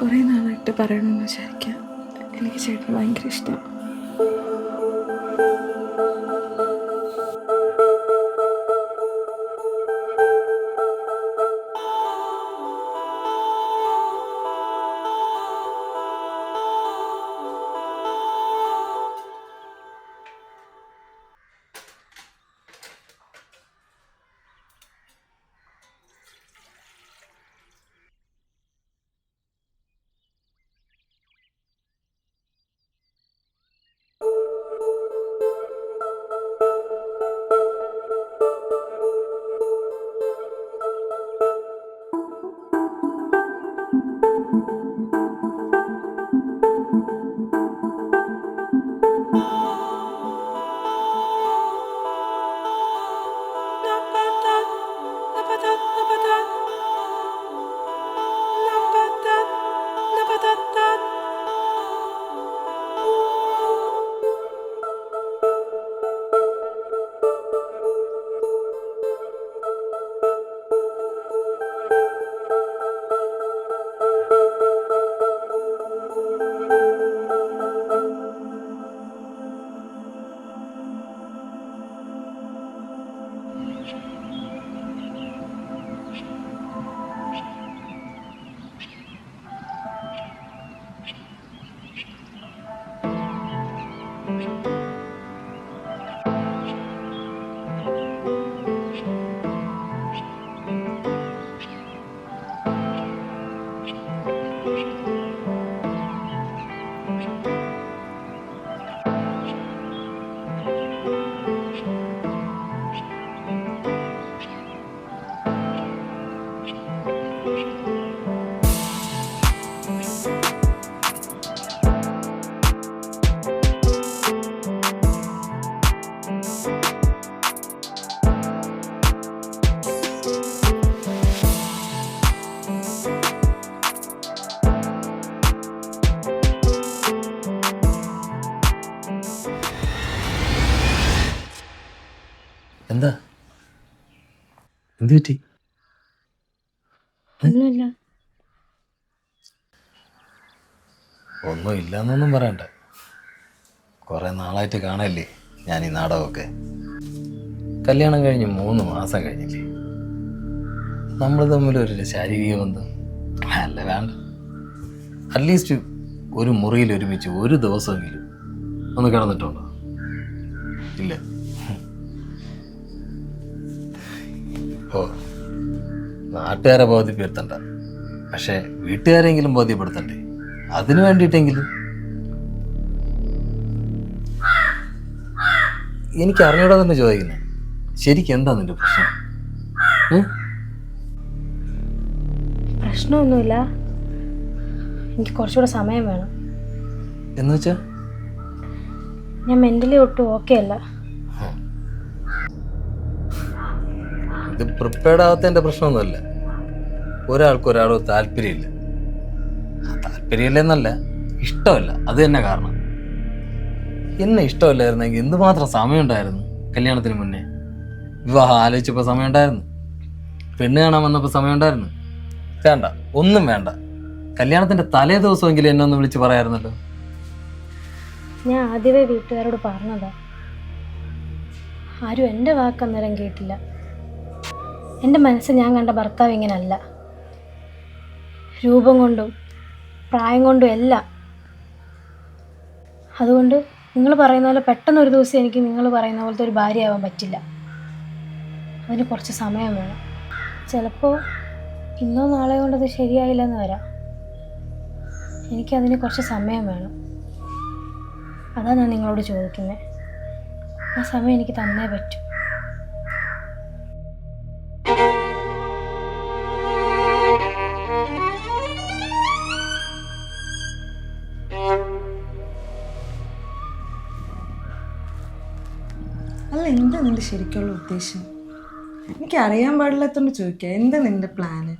കുറേ നാളായിട്ട് പറയണമെന്ന് വിചാരിക്കാം. എനിക്ക് ചേട്ടന് ഭയങ്കര ഇഷ്ടമാണ്. എന്താ? എന്ത് പറ്റി? ഒന്നുമില്ല. ഒന്നും ഇല്ലെന്നൊന്നും പറയണ്ട. കുറെ നാളായിട്ട് കാണല്ലേ ഞാൻ ഈ നാടകമൊക്കെ? കല്യാണം കഴിഞ്ഞ് മൂന്ന് മാസം കഴിഞ്ഞില്ലേ? നമ്മൾ തമ്മിൽ ഒരു ശാരീരിക ബന്ധം? അല്ല വേണ്ട. അറ്റ്ലീസ്റ്റ് ഒരു മുറിയിൽ ഒരുമിച്ച് ഒരു ദിവസമെങ്കിലും ഒന്ന് കിടന്നിട്ടുണ്ടോ? ഇല്ല. ഓ നാട്ടുകാരെ ബോധ്യപ്പെടുത്തണ്ട. പക്ഷെ വീട്ടുകാരെങ്കിലും ബോധ്യപ്പെടുത്തണ്ടേ? അതിനു വേണ്ടിയിട്ടെങ്കിലും. എനിക്ക് അറിഞ്ഞൂടാ തന്നെ ചോദിക്കുന്നത് ശരിക്കും എന്താ നിന്റെ പ്രശ്നം? പ്രശ്നമൊന്നുമില്ല. എനിക്ക് കുറച്ചുകൂടെ സമയം വേണം. എന്ന് വെച്ചാ ഞാൻ മെന്റലി ഒട്ടും ഓക്കെ അല്ല. ഇത് പ്രിപ്പയർഡ് ആവാത്തതിന്റെ പ്രശ്നമൊന്നുമല്ല. ഒരാൾക്ക് ഒരാളോട് താല്പര്യമില്ല താല്പര്യമില്ലെന്നല്ല ഇഷ്ടമല്ല. അത് തന്നെ കാരണം. എന്നെ ഇഷ്ടമല്ലായിരുന്നെങ്കിൽ എന്തുമാത്രം സമയമുണ്ടായിരുന്നു കല്യാണത്തിന് മുന്നേ. വിവാഹം ആലോചിച്ചപ്പോൾ സമയമുണ്ടായിരുന്നു. പെണ്ണ് കാണാൻ വന്നപ്പോൾ സമയമുണ്ടായിരുന്നു. വേണ്ട ഒന്നും വേണ്ട. കല്യാണത്തിന്റെ തലേ ദിവസമെങ്കിലും എന്നെ ഒന്ന് വിളിച്ച് പറയായിരുന്നല്ലോ. ഞാൻ ആദ്യമേ വീട്ടുകാരോട് പറഞ്ഞതാ. ആരും എന്റെ വാക്കന്നേരം കേട്ടില്ല. എന്റെ മനസ്സ് ഞാൻ കണ്ട ഭർത്താവ് ഇങ്ങനല്ല. രൂപം കൊണ്ടും പ്രായം കൊണ്ടും എല്ലാം അതുകൊണ്ട് നിങ്ങൾ പറയുന്ന പോലെ പെട്ടെന്ന് ഒരു ദിവസം എനിക്ക് നിങ്ങൾ പറയുന്ന പോലത്തെ ഒരു ഭാര്യയാവാൻ പറ്റില്ല. അതിന് കുറച്ച് സമയം വേണം. ചിലപ്പോൾ ഇന്നോ നാളെയോ കൊണ്ടത് ശരിയായില്ലെന്ന് വരാം. എനിക്കതിന് കുറച്ച് സമയം വേണം. അതാണ് ഞാൻ നിങ്ങളോട് ചോദിക്കുന്നത് ആ സമയം എനിക്ക് തന്നേ പറ്റൂ. നിന്റെ ശരിക്കുള്ള ഉദ്ദേശം? എനിക്ക് അറിയാൻ പാടില്ലാത്തോണ്ട് ചോദിക്ക. എന്താ നിന്റെ പ്ലാന്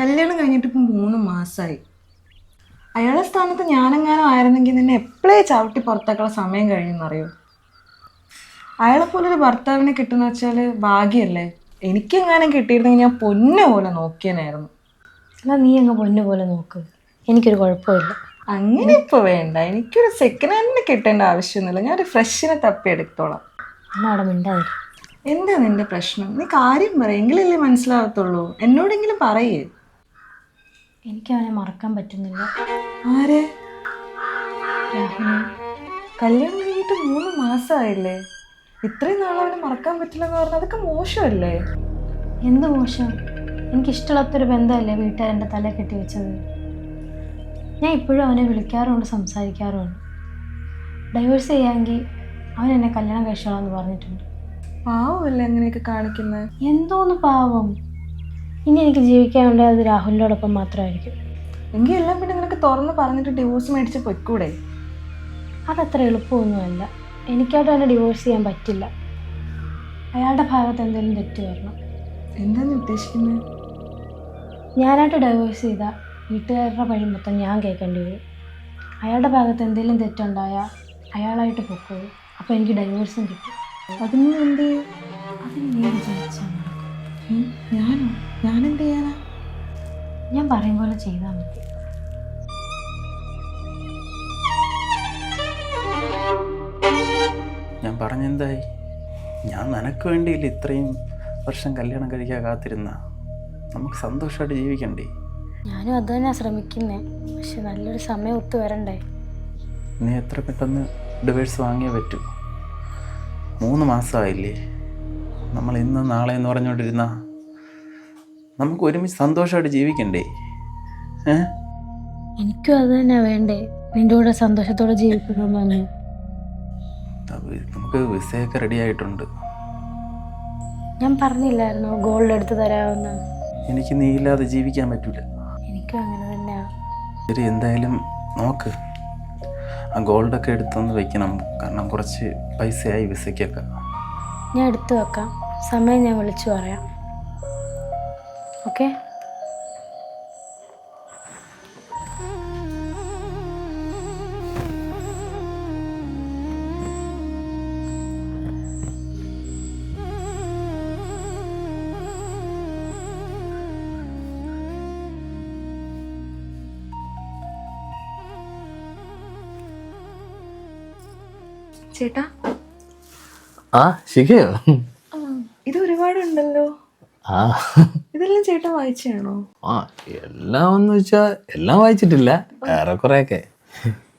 കല്യാണം കഴിഞ്ഞിട്ട് ഇപ്പം മൂന്ന് മാസമായി അയാളെ സ്ഥാനത്ത് ഞാനെങ്ങാനും ആയിരുന്നെങ്കിൽ നിന്നെ എപ്പോഴേ ചവിട്ടി പുറത്താക്കുള്ള സമയം കഴിയുമെന്നറിയോ? അയാളെ പോലൊരു ഭർത്താവിനെ കിട്ടുന്ന വെച്ചാൽ ഭാഗ്യമല്ലേ എനിക്കെങ്ങാനും കിട്ടിയിരുന്നെങ്കിൽ ഞാൻ പൊന്നു പോലെ നോക്കിയനായിരുന്നു. എന്നാൽ നീ അങ്ങ് പൊന്നു പോലെ നോക്ക്. എനിക്കൊരു കുഴപ്പമില്ല. അങ്ങനെ ഇപ്പോൾ വേണ്ട. എനിക്കൊരു സെക്കൻഡ് ഹാൻഡിന് കിട്ടേണ്ട ആവശ്യമൊന്നുമില്ല. ഞാനൊരു ഫ്രഷിനെ തപ്പി എടുത്തോളാം അമ്മ അവിടെ മിണ്ടാവില്ല എന്താ നിന്റെ പ്രശ്നം? നീ കാര്യം പറ. എങ്കിലല്ലേ മനസ്സിലാവത്തുള്ളൂ എന്നോടെങ്കിലും പറയേ. എനിക്ക് അവനെ മറക്കാൻ പറ്റുന്നില്ല. ആരെ? രാഹുലിനെ. കല്യാണം കഴിഞ്ഞിട്ട് മൂന്ന് മാസമായില്ലേ ഇത്രയും നാൾ അവനെ മറക്കാൻ പറ്റില്ലെന്ന് പറഞ്ഞാൽ അതൊക്കെ മോശമല്ലേ? എന്ത് മോശം? എനിക്കിഷ്ടമില്ലാത്തൊരു ബന്ധമല്ലേ വീട്ടുകാരെന്റെ തല കെട്ടി വെച്ചത്? ഞാൻ ഇപ്പോഴും അവനെ വിളിക്കാറുമുണ്ട് സംസാരിക്കാറുമുണ്ട് ഡൈവേഴ്സ് ചെയ്യാമെങ്കിൽ അവൻ എന്നെ കല്യാണം കഴിച്ചോളാന്ന് പറഞ്ഞിട്ടുണ്ട്. പാവമല്ലേ അങ്ങനെയൊക്കെ കാണിക്കുന്നത് എന്തോന്ന് പാവം? ഇനി എനിക്ക് ജീവിക്കാൻ വേണ്ടത് അത് രാഹുലിനോടൊപ്പം മാത്രമായിരിക്കും. എങ്കിൽ എല്ലാം പിന്നെ നിനക്ക് തുറന്ന് പറഞ്ഞിട്ട് ഡിവോഴ്സ് മേടിച്ച് പൊയ്ക്കൂടെ? അതത്ര എളുപ്പമൊന്നുമല്ല. എനിക്കായിട്ട് അവനെ ഡിവോഴ്സ് ചെയ്യാൻ പറ്റില്ല. അയാളുടെ ഭാഗത്ത് എന്തെങ്കിലും തെറ്റ് വരണം. എന്താണ് ഉദ്ദേശിക്കുന്നത് ഞാനായിട്ട് ഡൈവേഴ്സ് ചെയ്താൽ വീട്ടുകാരുടെ വഴി മൊത്തം ഞാൻ കേൾക്കേണ്ടി വരും. അയാളുടെ ഭാഗത്ത് എന്തെങ്കിലും തെറ്റുണ്ടായാൽ അയാളായിട്ട് പൊക്കോളൂ. അപ്പോൾ എനിക്ക് ഡൈവേഴ്സും കിട്ടും. അതിന് ചെയ്യും അതിന് നീ വിചാരിച്ചാൽ ഞാനോ? ഞാനെന്ത് ചെയ്യാനാ? ഞാൻ പറയും പോലെ ചെയ്താൽ മതി. ഞാൻ പറഞ്ഞെന്തായി? ഞാൻ നിനക്ക് വേണ്ടിയില്ല ഇത്രയും വർഷം കല്യാണം കഴിക്കാൻ കാത്തിരുന്ന. നമുക്ക് സന്തോഷമായിട്ട് ജീവിക്കണ്ടേ? ഞാനും അത് തന്നെയാണ് ശ്രമിക്കുന്നേ. പക്ഷെ നല്ലൊരു സമയം ഒത്തു വരണ്ടേ നീ എത്ര പെട്ടെന്ന് ഡിവേഴ്സ് വാങ്ങിയേ പറ്റൂ. മൂന്ന് മാസമായില്ലേ? നമ്മൾ ഇന്ന് നാളെ എന്ന് പറഞ്ഞുകൊണ്ടിരുന്ന നമുക്ക് ഒരുമിച്ച് സന്തോഷമായിട്ട് ജീവിക്കണ്ടേ? എനിക്കും അത് തന്നെ വേണ്ടേ? നിന്റെ കൂടെ സന്തോഷത്തോടെ ജീവിക്കണമെന്ന് അത് നമുക്ക് വിസയൊക്കെ റെഡി ആയിട്ടുണ്ട്. ഞാൻ പറഞ്ഞില്ലായിരുന്നു ഗോൾഡ് എടുത്തു തരാമെന്ന്? എനിക്ക് നീ ഇല്ലാതെ ജീവിക്കാൻ പറ്റൂല. എനിക്കും അങ്ങനെ തന്നെയാ. ശരി എന്തായാലും നോക്ക്. ആ ഗോൾഡൊക്കെ എടുത്തൊന്ന് വെക്കണം. കാരണം കുറച്ച് പൈസയായി വിസയ്ക്കൊക്കെ. ഞാൻ എടുത്തു വെക്കാം. സമയം ഞാൻ വിളിച്ചു പറയാം. ഓക്കെ? ചേട്ടാ? ആ ശിഖയോ ആ, ഇത് ഒരുപാടുണ്ടല്ലോ. ആ. ഇതെല്ലാം ചേട്ടൻ വായിച്ചാണോ ആ എല്ലാം എന്ന് വെച്ചാ എല്ലാം വായിച്ചിട്ടില്ല. ഏറെക്കുറെയൊക്കെ.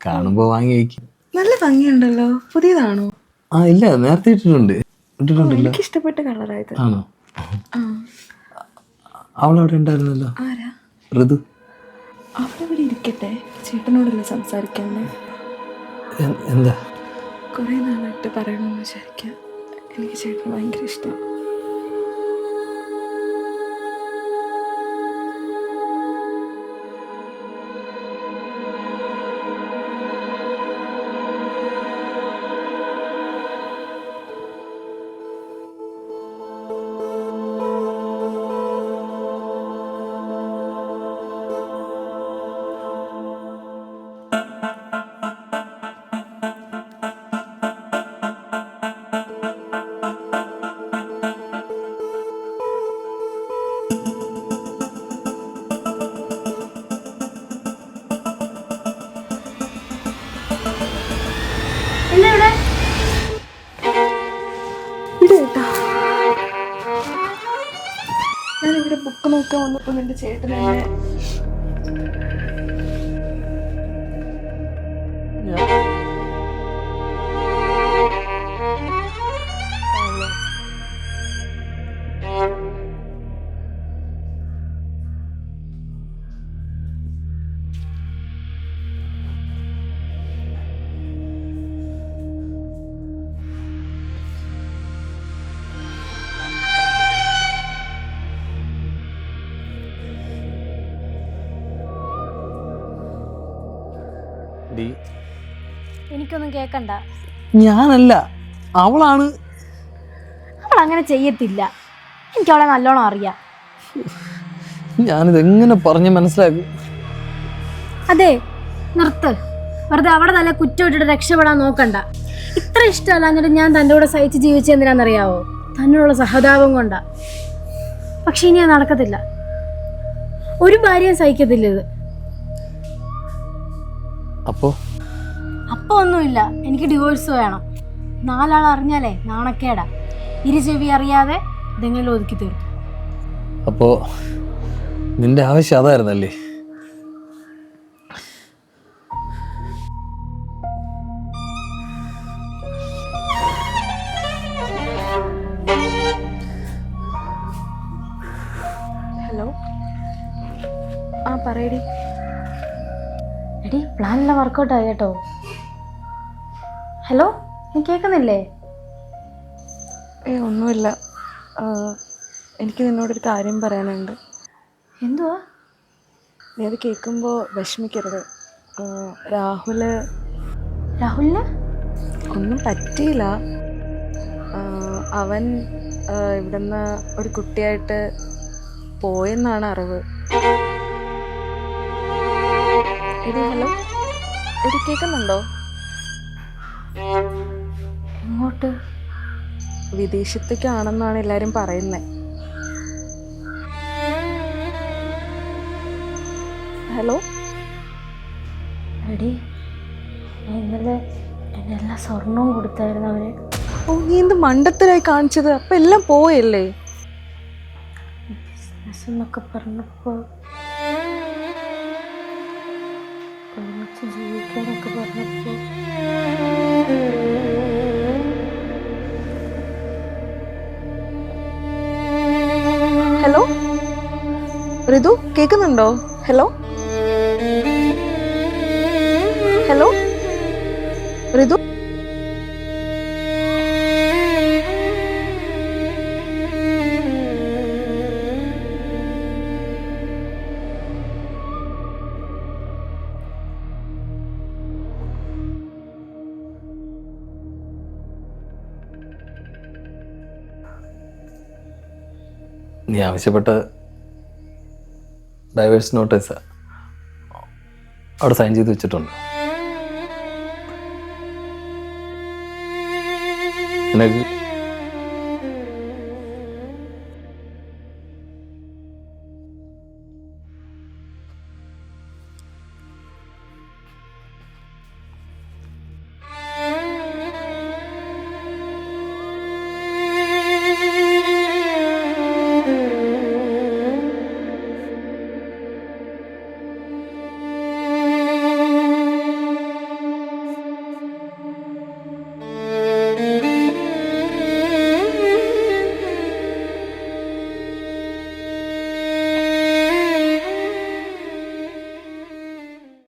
കാണുമ്പോ വാങ്ങി വയ്ക്കും. നല്ല ഭംഗിയുണ്ടല്ലോ. പുതിയതാണോ? ആ ഇല്ല നേരത്തെ ഇട്ടിട്ടുണ്ട്. ഇട്ടിട്ടുണ്ടല്ലോ. എനിക്ക് ഇഷ്ടപ്പെട്ട കളറായത്. ആണോ? അവളവിടെ ഉണ്ടായിരുന്നല്ലോ. ആരാ? ഋതു. അവിടെ ഇവിടെ ഇരിക്കട്ടെ. ചേട്ടനോടല്ലേ സംസാരിക്കണ്ടേ എന്താ? കുറേ നാളായിട്ട് പറയണമെന്ന് വിചാരിക്കാം. എനിക്ക് ചേട്ടന് ഭയങ്കര ഇഷ്ടമാണ്. ഞാനിവിടെ ബുക്ക് നോക്കാൻ വന്നപ്പോൾ നിന്റെ ചേട്ടനെ എനിക്കൊന്നും കേക്കണ്ട. ഞാനല്ല അവളാണ്. അവൾ അങ്ങനെ ചെയ്യത്തില്ല. എനിക്ക് അവളെ നല്ലോണം അറിയാം. ഞാനിത് എങ്ങനെ പറഞ്ഞ് മനസ്സിലാക്കും? അതെ നിർത്ത്. വെറുതെ അവിടെ നല്ല കുറ്റം ഇട്ടിട്ട് രക്ഷപ്പെടാൻ നോക്കണ്ട. ഇത്ര ഇഷ്ടമല്ല എന്നിട്ട് ഞാൻ തന്റെ കൂടെ സഹിച്ച് ജീവിച്ചെന്തിനാണെന്നറിയാവോ തന്നോടുള്ള സഹതാപം കൊണ്ടാ. പക്ഷെ ഇനി അത് നടക്കത്തില്ല. ഒരു ഭാര്യയും സഹിക്കത്തില്ല ഇത്. അപ്പോൾ അപ്പോൾ ഒന്നുമില്ല എനിക്ക് ഡിവോഴ്സ് വേണം. നാലാൾ അറിഞ്ഞാലേ നാണക്കേടാ. ഇരു ചെവി അറിയാതെ ഇതെങ്കിലും ഒതുക്കി തീർക്കും. അപ്പോൾ നിന്റെ ആവശ്യം അതായിരുന്നല്ലേ? ഹലോ. ആ പറയടി. എടി പ്ലാനെല്ലാം വർക്കൗട്ട് ആയി കേട്ടോ. ഹലോ നീ കേൾക്കുന്നില്ലേ? ഏ ഒന്നുമില്ല. എനിക്ക് നിന്നോടൊരു കാര്യം പറയാനുണ്ട്. എന്തുവാ? നീ അത് കേൾക്കുമ്പോൾ വിഷമിക്കരുത്. രാഹുൽ. രാഹുലിന്? ഒന്നും പറ്റിയില്ല. അവൻ ഇവിടുന്ന് ഒരു കുട്ടിയായിട്ട് പോയെന്നാണ് അറിവ്. എടി ഹലോ. എടി കേൾക്കുന്നുണ്ടോ? എങ്ങോട്ട്? വിദേശത്തേക്കാണെന്നാണ് എല്ലാരും പറയുന്നത് ഹലോ? എടി ഞാൻ ഇന്നലെ എന്റെ എല്ലാ സ്വർണവും കൊടുത്തായിരുന്നു അവന്. ഓ നീ എന്ത് മണ്ടത്തരായി കാണിച്ചത്? അപ്പം എല്ലാം പോയല്ലേ? ബിസിനസ് എന്നൊക്കെ പറഞ്ഞപ്പോൾ ജീവിക്കാനൊക്കെ പറഞ്ഞപ്പോൾ ഹലോ? ഋതു കേൾക്കുന്നുണ്ടോ ഹലോ? ഹലോ? ഋതു നീ ആവശ്യപ്പെട്ട ഡൈവേഴ്സ് നോട്ടീസ് അവിടെ സൈൻ ചെയ്ത് വെച്ചിട്ടുണ്ട്. നിനക്ക്